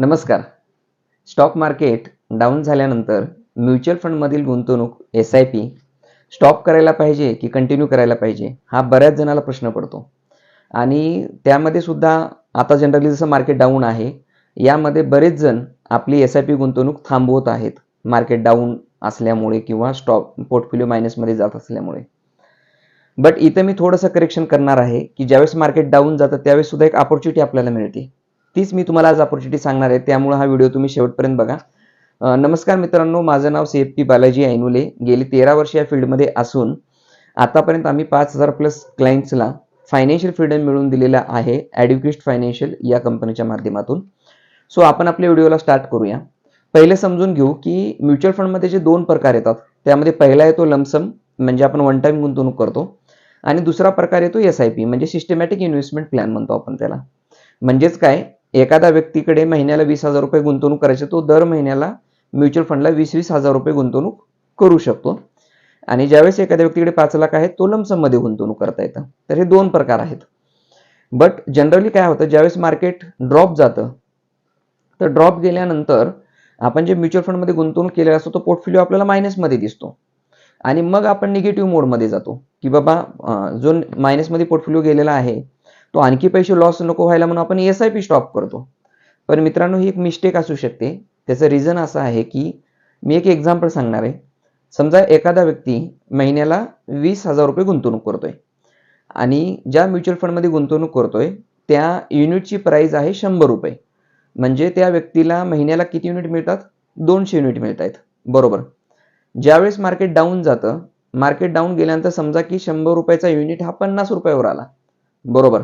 नमस्कार. Stock market down झाल्यानंतर mutual फंडमधील गुंतवणूक एस आय पी स्टॉप करायला पाहिजे की कंटिन्यू करायला पाहिजे हा बऱ्याच जणाला प्रश्न पडतो. आणि त्यामध्ये सुद्धा आता जनरली जसं मार्केट डाऊन आहे यामध्ये बरेच जण आपली एस आय पी गुंतवणूक थांबवत आहेत मार्केट डाऊन असल्यामुळे किंवा स्टॉक पोर्टफोलिओ मायनसमध्ये जात असल्यामुळे. बट इथं मी थोडंसं करेक्शन करणार आहे की ज्यावेळेस मार्केट डाऊन जातं त्यावेळेस सुद्धा एक ऑपॉर्च्युनिटी आपल्याला मिळते. तीच मी तुम्हाला आज ऑपॉर्च्युनिटी सांगणार आहे. त्यामुळे हा व्हिडिओ तुम्ही शेवटपर्यंत बघा. नमस्कार मित्रांनो माझं नाव C F P Balaji Ainule. गेली तेरा वर्ष या फील्डमध्ये असून आतापर्यंत आम्ही पाच हजार प्लस क्लायंट्सला फायनान्शियल फ्रीडम मिळवून दिलेला आहे ॲड्युकेस्ट फायनान्शियल या कंपनीच्या माध्यमातून. सो आपण आपल्या व्हिडिओला स्टार्ट करूया. पहिले समजून घेऊ की म्युच्युअल फंडमध्ये जे दोन प्रकार येतात त्यामध्ये पहिला येतो लमसम म्हणजे आपण वन टाइम गुंतवणूक करतो. आणि दुसरा प्रकार येतो एस आय पी म्हणजे सिस्टमॅटिक इन्व्हेस्टमेंट प्लॅन म्हणतो आपण त्याला. म्हणजेच काय? एखाद्या व्यक्तीकडे महिन्याला वीस हजार रुपये गुंतवणूक करायची तो दर महिन्याला म्युच्युअल फंडला वीस वीस हजार रुपये गुंतवणूक करू शकतो. आणि ज्यावेळेस एखाद्या व्यक्तीकडे पाच लाख आहे तो लमसममध्ये गुंतवणूक करता येतं. तर हे दोन प्रकार आहेत. बट जनरली काय होतं ज्यावेळेस मार्केट ड्रॉप जातं तर ड्रॉप गेल्यानंतर आपण जे म्युच्युअल फंडमध्ये गुंतवणूक केलेला असतो तो पोर्टफोलिओ आपल्याला मायनसमध्ये दिसतो. आणि मग आपण निगेटिव्ह मोडमध्ये जातो. की बाबा जो मायनसमध्ये पोर्टफोलिओ गेलेला आहे तो आणखी पैसे लॉस नको व्हायला म्हणून आपण एस आय पी स्टॉप करतो. पण मित्रांनो ही एक मिस्टेक असू शकते. त्याचं रिझन असं आहे की मी एक एक्झाम्पल सांगणार आहे. समजा एखादा व्यक्ती महिन्याला वीस हजार रुपये गुंतवणूक करतोय. आणि ज्या म्युच्युअल फंडमध्ये गुंतवणूक करतोय त्या युनिटची प्राईज आहे शंभर रुपये. म्हणजे त्या व्यक्तीला महिन्याला किती युनिट मिळतात? दोनशे युनिट मिळत आहेत बरोबर. ज्यावेळेस मार्केट डाऊन जातं मार्केट डाऊन गेल्यानंतर समजा की शंभर रुपयाचा युनिट हा पन्नास रुपयावर आला. बरोबर.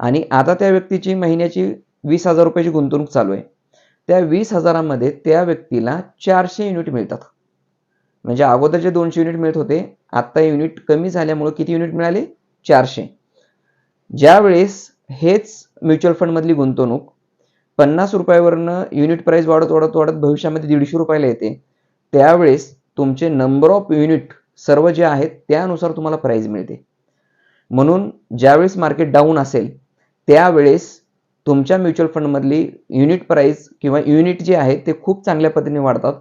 आणि आता त्या व्यक्तीची महिन्याची वीस हजार रुपयाची गुंतवणूक चालू आहे. त्या वीस हजारामध्ये त्या व्यक्तीला चारशे युनिट मिळतात. म्हणजे अगोदर जे दोनशे युनिट मिळत होते. आत्ता युनिट कमी झाल्यामुळे किती युनिट मिळाले? चारशे. ज्यावेळेस हेच म्युच्युअल फंडमधली गुंतवणूक पन्नास रुपयावरनं युनिट प्राईस वाढत वाढत वाढत भविष्यामध्ये दीडशे रुपयाला येते त्यावेळेस तुमचे नंबर ऑफ युनिट सर्व जे आहेत त्यानुसार तुम्हाला प्राईज मिळते. म्हणून ज्यावेळेस मार्केट डाऊन असेल त्यावेळेस तुमच्या म्युच्युअल फंडमधली युनिट प्राईस किंवा युनिट जे आहे ते खूप चांगल्या पद्धतीने वाढतात.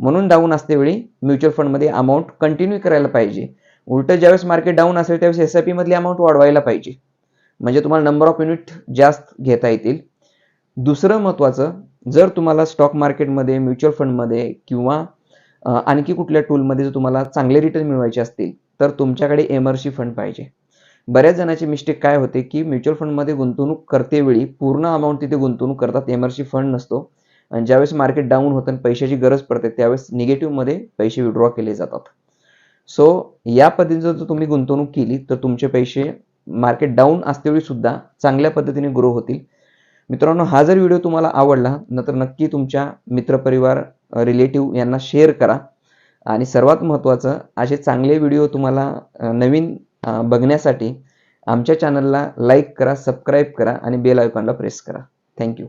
म्हणून डाऊन असतेवेळी म्युच्युअल फंडमध्ये अमाऊंट कंटिन्यू करायला पाहिजे. उलट ज्यावेळेस मार्केट डाऊन असेल त्यावेळेस एस आय पीमधली अमाऊंट वाढवायला पाहिजे. म्हणजे तुम्हाला नंबर ऑफ युनिट जास्त घेता येतील. दुसरं महत्त्वाचं जर तुम्हाला स्टॉक मार्केटमध्ये म्युच्युअल फंडमध्ये किंवा आणखी कुठल्या टूलमध्ये जर तुम्हाला चांगले रिटर्न मिळवायचे असतील तर तुमच्याकडे एमर्सी फंड पाहिजे. बऱ्याच जणांची मिस्टेक काय होते की म्युच्युअल फंडमध्ये गुंतवणूक करतेवेळी पूर्ण अमाऊंट तिथे गुंतवणूक करतात एमआरसी फंड नसतो. आणि ज्यावेळेस मार्केट डाऊन होतं आणि पैशाची गरज पडते त्यावेळेस निगेटिव्हमध्ये पैसे विड्रॉ केले जातात. सो या पद्धतीने जर तुम्ही गुंतवणूक केली तर तुमचे पैसे मार्केट डाऊन असतेवेळी सुद्धा चांगल्या पद्धतीने ग्रो होतील. मित्रांनो हा जर व्हिडिओ तुम्हाला आवडला न तर नक्की तुमच्या मित्रपरिवार रिलेटिव्ह यांना शेअर करा. आणि सर्वात महत्त्वाचं असे चांगले व्हिडिओ तुम्हाला नवीन बघण्यासाठी आमच्या चॅनलला लाईक करा सबस्क्राईब करा आणि बेल आयकॉनला प्रेस करा. थँक्यू